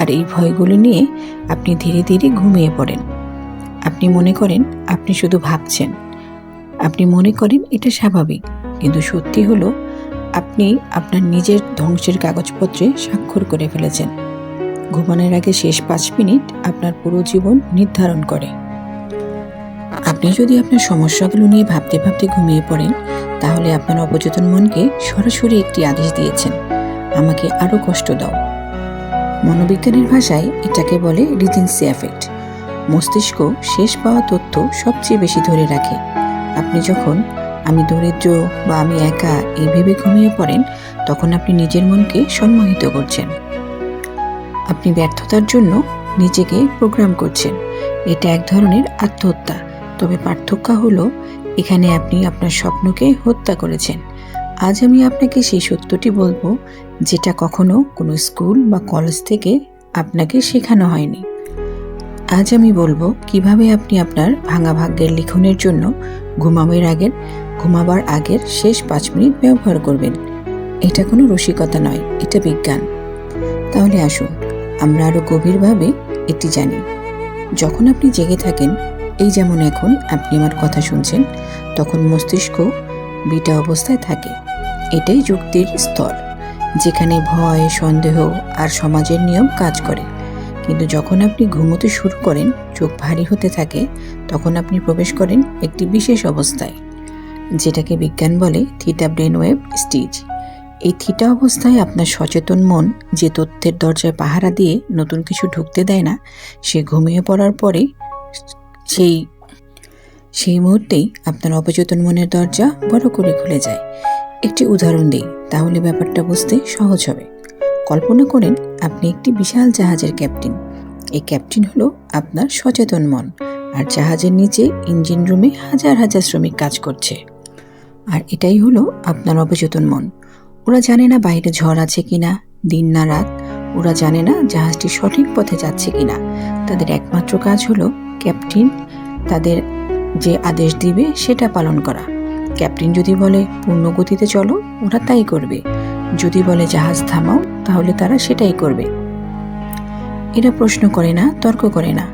আর এই ভয়গুলো নিয়ে আপনি ধীরে ধীরে ঘুমিয়ে পড়েন। আপনি মনে করেন, আপনি শুধু ভাবছেন। আপনি মনে করেন এটা স্বাভাবিক, কিন্তু সত্যি হলো আপনি আপনার নিজের ধ্বংসের কাগজপত্রে স্বাক্ষর করে ফেলেছেন। ঘুমানোর আগে শেষ পাঁচ মিনিট আপনার পুরো জীবন নির্ধারণ করে। আপনি যদি আপনার সমস্যাগুলো নিয়ে ভাবতে ভাবতে ঘুমিয়ে পড়েন, তাহলে আপনার অবচেতন মনকে সরাসরি একটি আদেশ দিয়েছেন, আমাকে আরও কষ্ট দাও। মনোবিজ্ঞানের ভাষায় এটাকে বলে রিজেন্সি এফেক্ট। মস্তিষ্ক শেষ পাওয়া তথ্য সবচেয়ে বেশি ধরে রাখে। আপনি যখন আমি দরিদ্র বা আমি একা এই ভেবে ঘুমিয়ে পড়েন, তখন আপনি নিজের মনকে সম্মোহিত করছেন। আপনি ব্যর্থতার জন্য নিজেকে প্রোগ্রাম করছেন। এটা এক ধরনের আত্মহত্যা। তবে পার্থক্য হলো, এখানে আপনি আপনার স্বপ্নকে হত্যা করেছেন। আজ আমি আপনাকে সেই সত্যটি বলব যেটা কখনো কোনো স্কুল বা কলেজ থেকে আপনাকে শেখানো হয়নি। আজ আমি বলব কীভাবে আপনি আপনার ভাঙা ভাগ্যের লিখনের জন্য ঘুমাবের আগের, ঘুমাবার আগের শেষ পাঁচ মিনিট ব্যবহার করবেন। এটা কোনো রসিকতা নয়, এটা বিজ্ঞান। তাহলে আসুন, আমরা আরও গভীরভাবে এটি জানি। যখন আপনি জেগে থাকেন, এই যেমন এখন আপনি আমার কথা শুনছেন, তখন মস্তিষ্ক বিটা অবস্থায় থাকে। এটাই যুক্তির স্তর, যেখানে ভয়, সন্দেহ আর সমাজের নিয়ম কাজ করে। কিন্তু যখন আপনি ঘুমোতে শুরু করেন, চোখ ভারী হতে থাকে, তখন আপনি প্রবেশ করেন একটি বিশেষ অবস্থায়, যেটাকে বিজ্ঞান বলে থিটা ব্রেন ওয়েব স্টেজ। এই থিটা অবস্থায় আপনার সচেতন মন যে তথ্যের দরজায় পাহারা দিয়ে নতুন কিছু ঢুকতে দেয় না, সে ঘুমিয়ে পড়ার পরে সেই সেই মুহূর্তেই আপনার অবচেতন মনের দরজা বড় করে খুলে যায়। একটি উদাহরণ দিই, তাহলে ব্যাপারটা বুঝতে সহজ হবে। কল্পনা করেন আপনি একটি বিশাল জাহাজের ক্যাপ্টেন। এই ক্যাপ্টেন হলো আপনার সচেতন মন, আর জাহাজের নিচে ইঞ্জিন রুমে হাজার হাজার শ্রমিক কাজ করছে। আর এটাই হলো আপনার অবচেতন মন। ওরা জানে না বাইরে ঝড় আছে কিনা, দিন না রাত। ওরা জানে না জাহাজটি সঠিক পথে যাচ্ছে কিনা। তাদের একমাত্র কাজ হলো ক্যাপ্টেন তাদের যে আদেশ দিবে সেটা পালন করা। ক্যাপ্টেন যদি বলে পূর্ণ গতিতে চলো, ওরা তাই করবে। যদি বলে, জাহাজ থামাও, তাহলে তারা সেটাই করবে। এরা প্রশ্ন করে না, তর্ক করে না।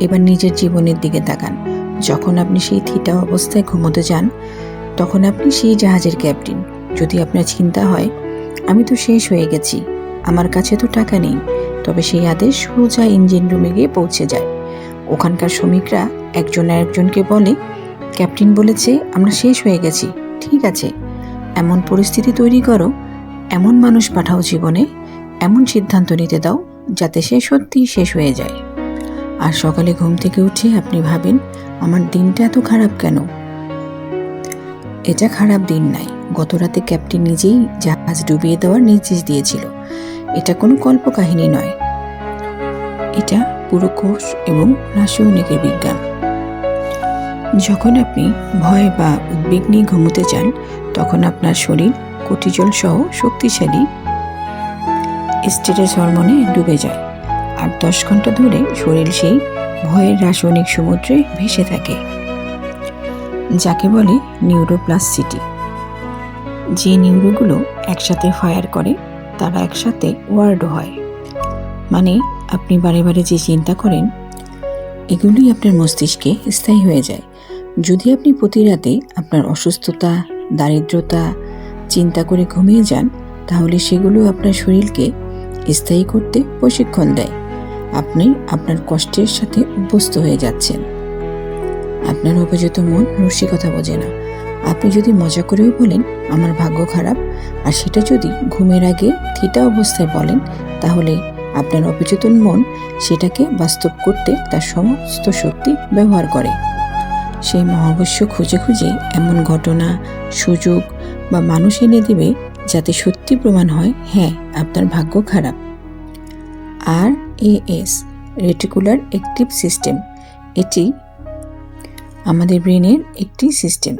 এবার নিজের জীবনের দিকে তাকান। যখন আপনি সেই থিটা অবস্থায় ঘুমোতে যান, তখন আপনি সেই জাহাজের ক্যাপ্টেন। যদি আপনার চিন্তা হয়, আমি তো শেষ হয়ে গেছি, আমার কাছে তো টাকা নেই, তবে সেই আদেশ সোজা ইঞ্জিন রুমে গিয়ে পৌঁছে যায়। ওখানকার শ্রমিকরা একজন আরেকজনকে বলে ক্যাপ্টেন বলেছে, আমরা শেষ হয়ে গেছি, ঠিক আছে। এমন পরিস্থিতি তৈরি করো, এমন মানুষ পাঠাও জীবনে, এমন সিদ্ধান্ত নিতে দাও, যাতে সে সত্যিই শেষ হয়ে যায়। আর সকালে ঘুম থেকে উঠে আপনি ভাবেন, আমার দিনটা এত খারাপ কেন? এটা খারাপ দিন নাই। গত রাতে ক্যাপ্টেন নিজেই জাহাজ ডুবিয়ে দেওয়ার নির্দেশ দিয়েছিল। এটা কোনো কল্পকাহিনী নয়। এটা পুরো কোষ এবং রাসায়নিকের বিজ্ঞান। যখন আপনি ভয় বা উদ্বেগ নিয়ে ঘুমোতে চান তখন আপনার শরীর কোটিজল সহ শক্তিশালী স্টেটাস হরমোনে ডুবে যায়। আর দশ ঘণ্টা ধরে শরীর সেই ভয়ের রাসায়নিক সমুদ্রে ভেসে থাকে, যাকে বলে নিউরোপ্লাসিটি যে নিউরোগুলো একসাথে ফায়ার করে, তারা একসাথে ওয়ার্ড হয়। মানে আপনি বারে বারে যে চিন্তা করেন, এগুলোই আপনার মস্তিষ্কে স্থায়ী হয়ে যায়। যদি আপনি প্রতি রাতে আপনার অসুস্থতা, দারিদ্রতা, চিন্তা করে ঘুমিয়ে যান, তাহলে সেগুলো আপনার শরীরকে স্থায়ী করতে প্রশিক্ষণ দেয়। আপনি আপনার কষ্টের সাথে অভ্যস্ত হয়ে যাচ্ছেন। আপনার অপযত মন রসিকতা বোঝে না। আপনি যদি মজা করেও বলেন, আমার ভাগ্য খারাপ, আর সেটা যদি ঘুমের আগে থিটা অবস্থায় বলেন, তাহলে আপনার অপচেতন মন সেটাকে বাস্তব করতে তার সমস্ত শক্তি ব্যবহার করে। সেই মহাবস্য খুঁজে খুঁজে এমন ঘটনা, সুযোগ বা মানুষ এনে দেবে যাতে সত্যি প্রমাণ হয় হ্যাঁ আপনার ভাগ্য খারাপ। R AS reticular active system. এটি আমাদের ব্রেনের একটি সিস্টেম।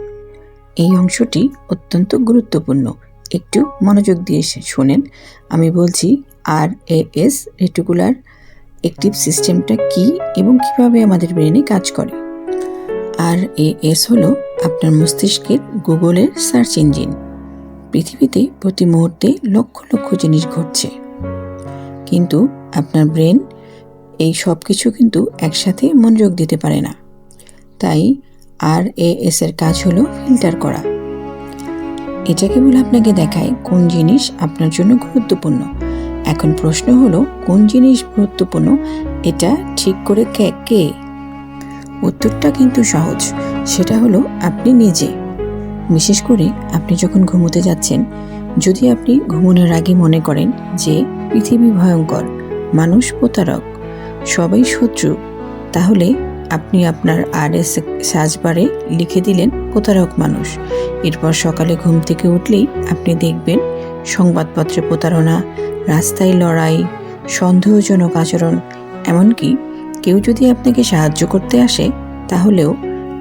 এই অংশটি অত্যন্ত গুরুত্বপূর্ণ। একটু মনোযোগ দিয়ে শোনেন। আমি বলছি R A S reticular active সিস্টেমটা কি এবং কীভাবে আমাদের ব্রেনে কাজ করে? আর এ এস হলো আপনার মস্তিষ্কের গুগলের সার্চ ইঞ্জিন। পৃথিবীতে প্রতি মুহূর্তে লক্ষ লক্ষ জিনিস ঘটছে। কিন্তু আপনার ব্রেন এই সব কিছু কিন্তু একসাথে মনোযোগ দিতে পারে না। তাই আর এ এস এর কাজ হলো ফিল্টার করা। এটা কেবল আপনাকে দেখায় কোন জিনিস আপনার জন্য গুরুত্বপূর্ণ। এখন প্রশ্ন হলো, কোন জিনিস গুরুত্বপূর্ণ? এটা ঠিক করে কে কে? উত্তরটা কিন্তু সহজ। সেটা হলো আপনি নিজে। বিশেষ করে আপনি যখন ঘুমোতে যাচ্ছেন, যদি আপনি ঘুমানোর আগে মনে করেন যে পৃথিবী ভয়ঙ্কর, মানুষ প্রতারক, সবাই শত্রু, তাহলে আপনি আপনার আর এস সাজবারে লিখে দিলেন প্রতারক মানুষ। এরপর সকালে ঘুম থেকে উঠলেই আপনি দেখবেন সংবাদপত্রে প্রতারণা, রাস্তায় লড়াই, সন্দেহজনক আচরণ, এমনকি কেউ যদি আপনাকে সাহায্য করতে আসে, তাহলেও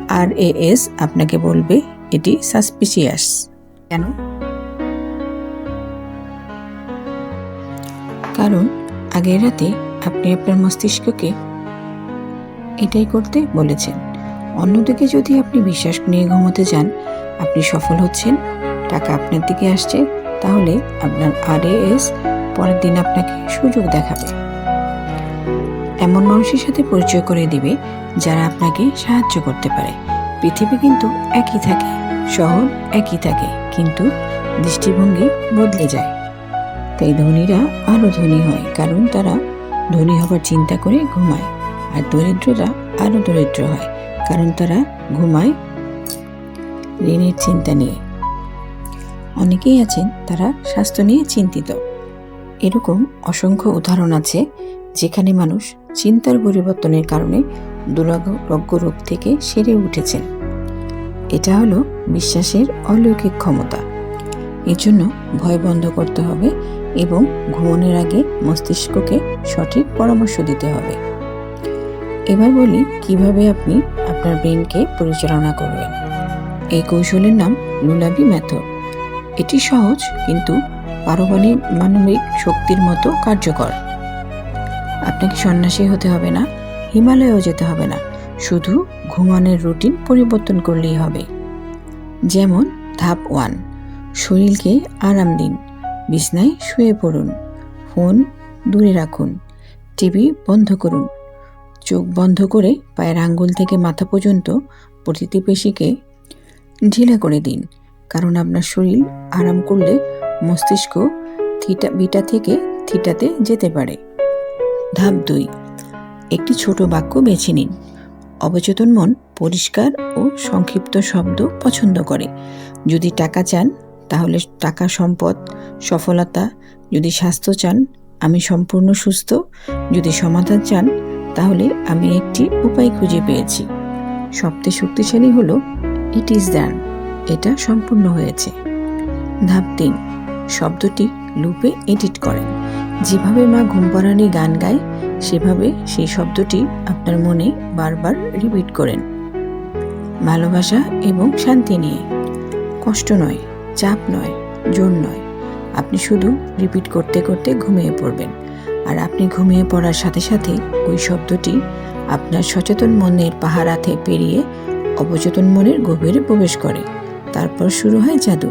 আর এস আপনাকে বলবে এটি সাসপিসিয়াস। কেন? কারণ আগের রাতে আপনি আপনার মস্তিষ্ককে এটাই করতে বলেছেন। অন্যদিকে যদি আপনি বিশ্বাস নিয়ে ঘুমোতে যান, আপনি সফল হচ্ছেন, টাকা আপনার দিকে আসছে, তাহলে আপনার আরএএস পরের দিন আপনাকে সুযোগ দেখাবে। এমন মানুষের সাথে পরিচয় করে দিবে যারা আপনাকে সাহায্য করতে পারে। পৃথিবী কিন্তু একই থাকে, শহর একই থাকে, কিন্তু দৃষ্টিভঙ্গি বদলে যায়। তাই ধনীরা আরও ধনী হয়, কারণ তারা ধনী হবার চিন্তা করে ঘুমায়, আর দরিদ্ররা আরও দরিদ্র হয়, কারণ তারা ঘুমায় ঋণের চিন্তা নিয়ে। অনেকেই আছেন, তারা স্বাস্থ্য নিয়ে চিন্তিত। এরকম অসংখ্য উদাহরণ আছে যেখানে মানুষ চিন্তার পরিবর্তনের কারণে দুরারোগ্য রোগ থেকে সেরে উঠেছেন। এটা হলো বিশ্বাসের অলৌকিক ক্ষমতা। এজন্য ভয় বন্ধ করতে হবে এবং ঘুমানোর আগে মস্তিষ্ককে সঠিক পরামর্শ দিতে হবে। এবার বলি কীভাবে আপনি আপনার ব্রেনকে পরিচালনা করবেন। এই কৌশলের নাম লুলাবি মেথড এটি সহজ কিন্তু পারমাণবিক শক্তির মতো কার্যকর। আপনাকে সন্ন্যাসী হতে হবে না, হিমালয়েও যেতে হবে না। শুধু ঘুমানোর রুটিন পরিবর্তন করলেই হবে। যেমন, ধাপ ওয়ান, শরীরকে আরাম দিন, বিছনায় শুয়ে পড়ুন, ফোন দূরে রাখুন, টিভি বন্ধ করুন, চোখ বন্ধ করে পায়ের আঙ্গুল থেকে মাথা পর্যন্ত প্রতিটি পেশিকে ঢিলা করে দিন, কারণ আপনার শরীর আরাম করলে মস্তিষ্ক থিটা বিটা থেকে থিটাতে যেতে পারে। ধাপ দুই। একটি ছোট বাক্য বেছে নিন। অবচেতন মন পরিষ্কার ও সংক্ষিপ্ত শব্দ পছন্দ করে। যদি টাকা চান, তাহলে টাকা সম্পদ, সফলতা। যদি স্বাস্থ্য চান, আমি সম্পূর্ণ সুস্থ। যদি সমাধান চান, তাহলে আমি একটি উপায় খুঁজে পেয়েছি। সবচেয়ে শক্তিশালী হলো ইট ইজ দ্যান এটা সম্পূর্ণ হয়েছে। ধাপ তিন। শব্দটি লুপে এডিট করেন। যেভাবে মা ঘুম পাড়ানি গান গায়, সেভাবে সেই শব্দটি আপনার মনে বারবার রিপিট করেন। ভালোবাসা এবং শান্তি নিয়ে। কষ্ট নয়, চাপ নয়, জোর নয়। আপনি শুধু রিপিট করতে করতে ঘুমিয়ে পড়বেন। আর আপনি ঘুমিয়ে পড়ার সাথে সাথে ওই শব্দটি আপনার সচেতন মনের পাহারাতে পেরিয়ে অবচেতন মনের গভীরে প্রবেশ করে। তারপর শুরু হয় জাদু।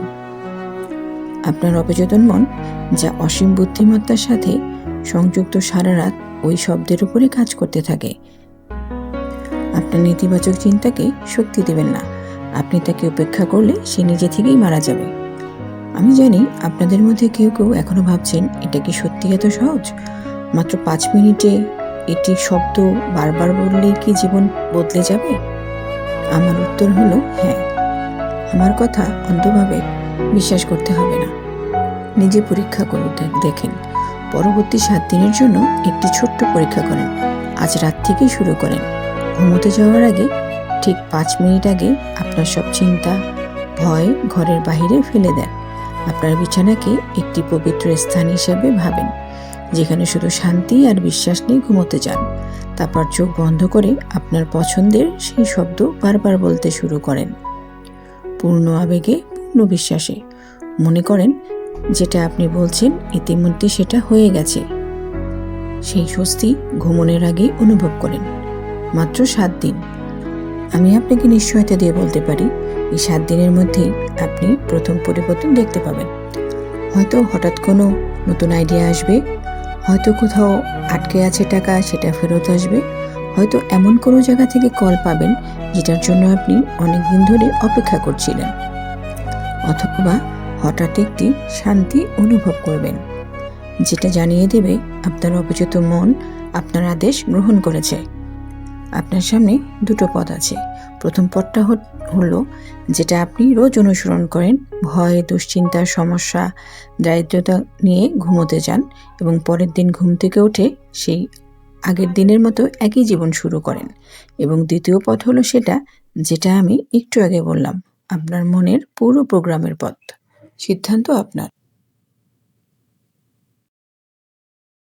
আপনার অবচেতন মন যা অসীম বুদ্ধিমত্তার সাথে সংযুক্ত সারা রাত ওই শব্দের উপরে কাজ করতে থাকে। আপনার নেতিবাচক চিন্তাকে শক্তি দেবেন না। আপনি তাকে উপেক্ষা করলে সে নিজে থেকেই মারা যাবে। আমি জানি আপনাদের মধ্যে কেউ কেউ এখনও ভাবছেন, এটা কি সত্যি এত সহজ? মাত্র পাঁচ মিনিটে এটি শব্দ বারবার বললেই কি জীবন বদলে যাবে? আমার উত্তর হলো হ্যাঁ। আমার কথা অন্ধভাবে বিশ্বাস করতে হবে না। নিজে পরীক্ষা করুন দেখেন। পরবর্তী সাত দিনের জন্য একটি ছোট্ট পরীক্ষা করেন। আজ রাত থেকেই শুরু করেন। ঘুমোতে যাওয়ার আগে ঠিক পাঁচ মিনিট আগে আপনার সব চিন্তা, ভয় ঘরের বাহিরে ফেলে দেন। আপনার বিছানাকে একটি পবিত্র স্থান হিসেবে ভাবেন, যেখানে শুধু শান্তি আর বিশ্বাস নিয়ে ঘুমোতে যান। তারপর চোখ বন্ধ করে আপনার পছন্দের সেই শব্দ বারবার বলতে শুরু করেন। পূর্ণ আবেগে, পূর্ণ বিশ্বাসে। মনে করেন যেটা আপনি বলছেন, ইতিমধ্যে সেটা হয়ে গেছে। সেই স্বস্তি ঘুমনের আগে অনুভব করেন, মাত্র সাত দিন। আমি আপনাকে নিশ্চয়তা দিয়ে বলতে পারি, এই সাত দিনের মধ্যে আপনি প্রথম পরিবর্তন দেখতে পাবেন। হয়তো হঠাৎ কোনো নতুন আইডিয়া আসবে, হয়তো কোথাও আটকে আছে টাকা, সেটা ফেরত আসবে, হয়তো এমন কোনো জায়গা থেকে কল পাবেন, যেটার জন্য আপনি অনেক দিন ধরে অপেক্ষা করছিলেন। অথবা হঠাৎ একটি শান্তি অনুভব করবেন, যেটা জানিয়ে দেবে আপনার অপচিত মন আপনার আদেশ গ্রহণ করেছে। আপনার সামনে দুটো পথ আছে। প্রথম পথটা হলো যেটা আপনি রোজ অনুসরণ করেন, ভয় দুশ্চিন্তার সমস্যা, দারিদ্রতা নিয়ে ঘুমোতে যান এবং পরের দিন ঘুম থেকে উঠে সেই আগের দিনের মতো একই জীবন শুরু করেন। এবং দ্বিতীয় পথ হলো সেটা, যেটা আমি একটু আগে বললাম, আপনার মনের পুরো প্রোগ্রামের পথ। সিদ্ধান্ত আপনার।